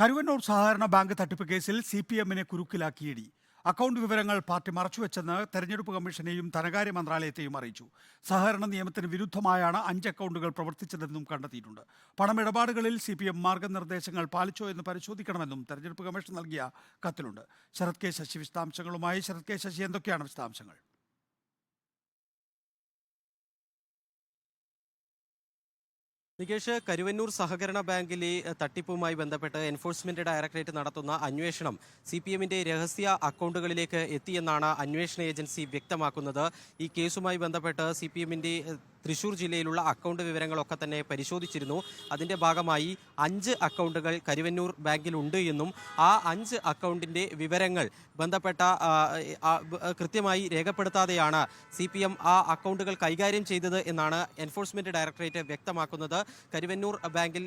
കരുവന്നൂർ സഹകരണ ബാങ്ക് തട്ടിപ്പ് കേസിൽ സി പി എമ്മിനെ കുരുക്കിലാക്കി ഇ അക്കൗണ്ട് വിവരങ്ങൾ പാർട്ടി മറച്ചുവെച്ചെന്ന് തെരഞ്ഞെടുപ്പ് കമ്മീഷനെയും ധനകാര്യ മന്ത്രാലയത്തെയും അറിയിച്ചു. സഹകരണ നിയമത്തിന് വിരുദ്ധമായാണ് അഞ്ച് അക്കൗണ്ടുകൾ പ്രവർത്തിച്ചതെന്നും കണ്ടെത്തിയിട്ടുണ്ട്. പണമിടപാടുകളിൽ സി പി എം മാർഗനിർദ്ദേശങ്ങൾ പാലിച്ചോ എന്ന് പരിശോധിക്കണമെന്നും തെരഞ്ഞെടുപ്പ് കമ്മീഷൻ നൽകിയ കത്തിലുണ്ട്. ശരത് കെ ശശി വിശദാംശങ്ങളുമായി ശരത് കെ ശശി. എന്തൊക്കെയാണ് വിശദാംശങ്ങൾ? നികേഷ് കരുവന്നൂർ സഹകരണ ബാങ്കിലെ തട്ടിപ്പുമായി ബന്ധപ്പെട്ട് എൻഫോഴ്സ്മെന്റ് ഡയറക്ടറേറ്റ് നടത്തുന്ന അന്വേഷണം സി പി എമ്മിന്റെ രഹസ്യ അക്കൗണ്ടുകളിലേക്ക് എത്തിയെന്നാണ് അന്വേഷണ ഏജൻസി വ്യക്തമാക്കുന്നത്. ഈ കേസുമായി ബന്ധപ്പെട്ട് സി പി എമ്മിന്റെ തൃശൂർ ജില്ലയിലുള്ള അക്കൗണ്ട് വിവരങ്ങളൊക്കെ തന്നെ പരിശോധിച്ചിരുന്നു. അതിന്റെ ഭാഗമായി അഞ്ച് അക്കൗണ്ടുകൾ കരുവന്നൂർ ബാങ്കിലുണ്ട് എന്നും ആ അഞ്ച് അക്കൗണ്ടിന്റെ വിവരങ്ങൾ ബന്ധപ്പെട്ട കൃത്യമായി രേഖപ്പെടുത്താതെയാണ് സി പി എം ആ അക്കൗണ്ടുകൾ കൈകാര്യം ചെയ്തത് എന്നാണ് എൻഫോഴ്സ്മെന്റ് ഡയറക്ടറേറ്റ് വ്യക്തമാക്കുന്നത്. കരുവന്നൂർ ബാങ്കിൽ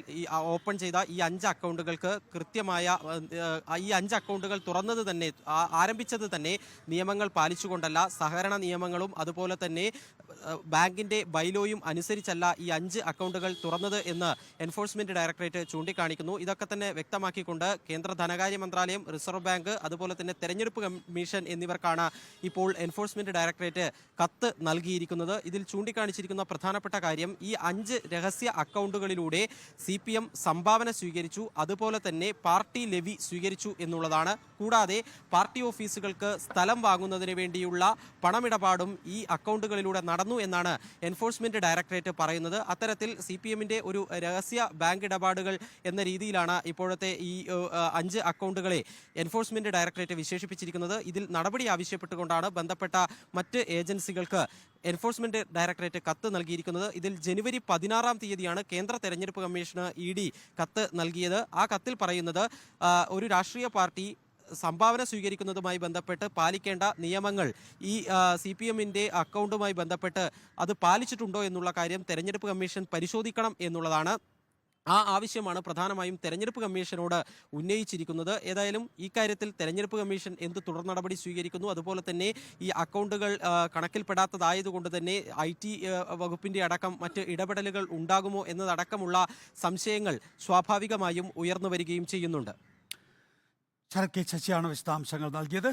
ഓപ്പൺ ചെയ്ത ഈ അഞ്ച് അക്കൗണ്ടുകൾക്ക് കൃത്യമായ ഈ അഞ്ച് അക്കൗണ്ടുകൾ തുറന്നത് തന്നെ ആരംഭിച്ചത് തന്നെ നിയമങ്ങൾ പാലിച്ചുകൊണ്ടല്ല. സഹകരണ നിയമങ്ങളും അതുപോലെ തന്നെ ബാങ്കിന്റെ ബൈലോയും അനുസരിച്ചല്ല ഈ അഞ്ച് അക്കൗണ്ടുകൾ തുറന്നത് എന്ന് എൻഫോഴ്സ്മെന്റ് ഡയറക്ടറേറ്റ് ചൂണ്ടിക്കാണിക്കുന്നു. ഇതൊക്കെ തന്നെ വ്യക്തമാക്കിക്കൊണ്ട് കേന്ദ്ര ധനകാര്യ മന്ത്രാലയം റിസർവ് ബാങ്ക് അതുപോലെ തന്നെ തെരഞ്ഞെടുപ്പ് കമ്മീഷൻ എന്നിവർക്കാണ് ഇപ്പോൾ എൻഫോഴ്സ്മെന്റ് ഡയറക്ടറേറ്റ് കത്ത് നൽകിയിരിക്കുന്നത്. ഇതിൽ ചൂണ്ടിക്കാണിച്ചിരിക്കുന്ന പ്രധാനപ്പെട്ട കാര്യം ഈ അഞ്ച് രഹസ്യ അക്കൗണ്ടുകളിലൂടെ സി പി എം സംഭാവന സ്വീകരിച്ചു അതുപോലെ തന്നെ പാർട്ടി ലെവി സ്വീകരിച്ചു എന്നുള്ളതാണ്. കൂടാതെ പാർട്ടി ഓഫീസുകൾക്ക് സ്ഥലം വാങ്ങുന്നതിന് വേണ്ടിയുള്ള പണമിടപാടും ഈ അക്കൗണ്ടുകളിലൂടെ നടന്നു എന്നാണ് എൻഫോഴ്സ്മെന്റ് ഡയറക്ടറേറ്റ് പറയുന്നത് അത്തരത്തിൽ സി പി എമ്മിന്റെ ഒരു രഹസ്യ ബാങ്ക് ഇടപാടുകൾ എന്ന രീതിയിലാണ് ഇപ്പോഴത്തെ ഈ അഞ്ച് അക്കൗണ്ടുകളെ എൻഫോഴ്സ്മെന്റ് ഡയറക്ടറേറ്റ് വിശേഷിപ്പിച്ചിരിക്കുന്നത്. ഇതിൽ നടപടി ആവശ്യപ്പെട്ടുകൊണ്ടാണ് ബന്ധപ്പെട്ട മറ്റ് ഏജൻസികൾക്ക് എൻഫോഴ്സ്മെന്റ് ഡയറക്ടറേറ്റ് കത്ത് നൽകിയിരിക്കുന്നത്. ഇതിൽ ജനുവരി പതിനാറാം തീയതിയാണ് കേന്ദ്ര തെരഞ്ഞെടുപ്പ് കമ്മീഷന് ഇ ഡി കത്ത് നൽകിയത്. ആ കത്തിൽ പറയുന്നത് ഒരു രാഷ്ട്രീയ പാർട്ടി സംഭാവന സ്വീകരിക്കുന്നതുമായി ബന്ധപ്പെട്ട് പാലിക്കേണ്ട നിയമങ്ങൾ ഈ സി പി എമ്മിന്റെ അക്കൗണ്ടുമായി ബന്ധപ്പെട്ട് അത് പാലിച്ചിട്ടുണ്ടോ എന്നുള്ള കാര്യം തെരഞ്ഞെടുപ്പ് കമ്മീഷൻ പരിശോധിക്കണം എന്നുള്ളതാണ് ആ ആവശ്യമാണ് പ്രധാനമായും തെരഞ്ഞെടുപ്പ് കമ്മീഷനോട് ഉന്നയിച്ചിരിക്കുന്നത്. ഏതായാലും ഈ കാര്യത്തിൽ തെരഞ്ഞെടുപ്പ് കമ്മീഷൻ എന്ത് തുടർ നടപടി സ്വീകരിക്കുന്നു അതുപോലെ തന്നെ ഈ അക്കൗണ്ടുകൾ കണക്കിൽപ്പെടാത്തതായതുകൊണ്ട് തന്നെ ഐ ടി വകുപ്പിന്റെ അടക്കം മറ്റ് ഇടപെടലുകൾ ഉണ്ടാകുമോ എന്നതടക്കമുള്ള സംശയങ്ങൾ സ്വാഭാവികമായും ഉയർന്നു വരികയും ചെയ്യുന്നുണ്ട്. ശരത് കെ ശശിയാണ് വിശദാംശങ്ങൾ നൽകിയത്.